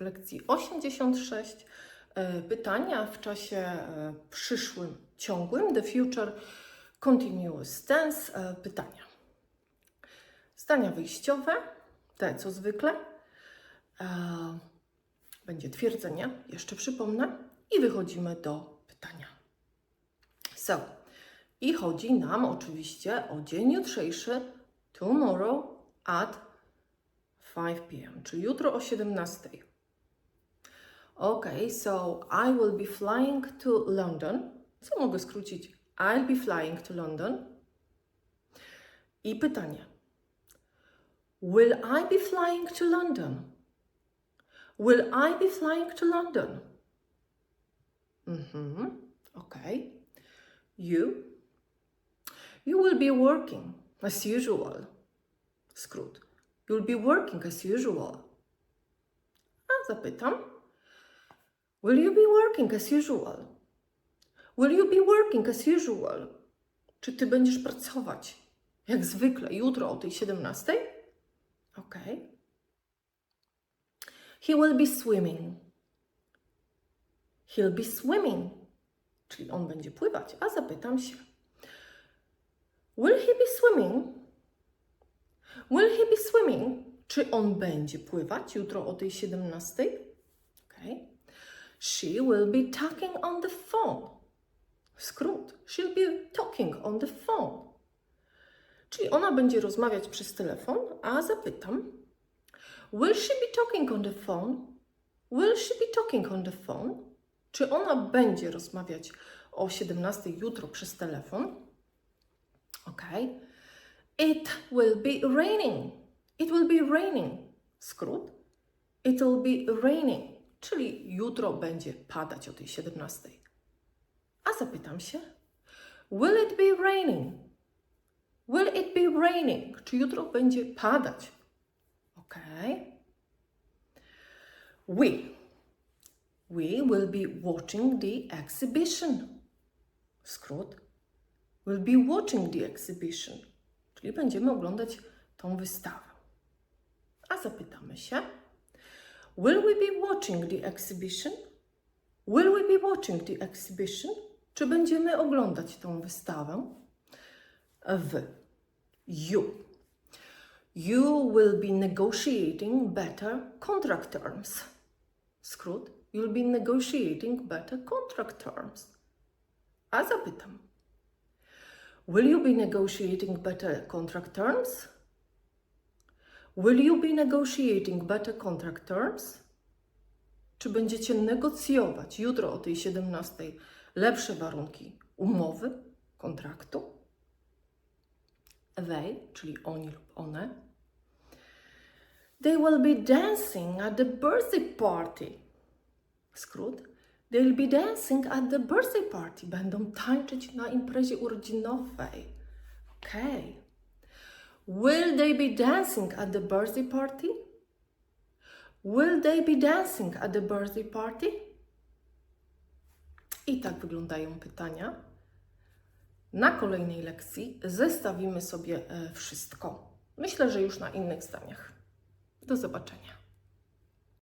lekcji 86. E, Pytania w czasie e, przyszłym, ciągłym, the future continuous tense. E, Pytania. Zdania wyjściowe, te co zwykle. Będzie twierdzenie, jeszcze przypomnę, i wychodzimy do pytania. So, i chodzi nam oczywiście o dzień jutrzejszy, tomorrow at 5 p.m., czyli jutro o 17. Okay, so I will be flying to London. Co mogę skrócić? I'll be flying to London. I pytanie. Will I be flying to London? Will I be flying to London? Mhm, okay. You? You will be working as usual. Skrót. You'll be working as usual. A zapytam. Will you be working as usual? Will you be working as usual? Czy ty będziesz pracować jak zwykle jutro o tej 17? Ok. He will be swimming. He'll be swimming. Czyli on będzie pływać. A zapytam się. Will he be swimming? Will he be swimming? Czy on będzie pływać jutro o tej 17? Okay. She will be talking on the phone. Skrót. She'll be talking on the phone. Czyli ona będzie rozmawiać przez telefon, a zapytam. Will she be talking on the phone? Will she be talking on the phone? Czy ona będzie rozmawiać o 17 jutro przez telefon? Ok. It will be raining. It will be raining. Skrót. It will be raining. Czyli jutro będzie padać o tej 17. A zapytam się. Will it be raining? Will it be raining? Czy jutro będzie padać? Ok. We. We will be watching the exhibition. Skrót. We'll be watching the exhibition. Czyli będziemy oglądać tą wystawę. A zapytamy się. Will we be watching the exhibition? Will we be watching the exhibition? Czy będziemy oglądać tą wystawę? W. You. You will be negotiating better contract terms. Skrót. You'll be negotiating better contract terms. A zapytam. Will you be negotiating better contract terms? Will you be negotiating better contract terms? Czy będziecie negocjować jutro o tej 17 lepsze warunki umowy, kontraktu? They, czyli oni lub one. They will be dancing at the birthday party. Skrót. They'll be dancing at the birthday party. Będą tańczyć na imprezie urodzinowej. Okay. Will they be dancing at the birthday party? Will they be dancing at the birthday party? I tak wyglądają pytania. Na kolejnej lekcji zestawimy sobie e, wszystko. Myślę, że już na innych zdaniach. Do zobaczenia.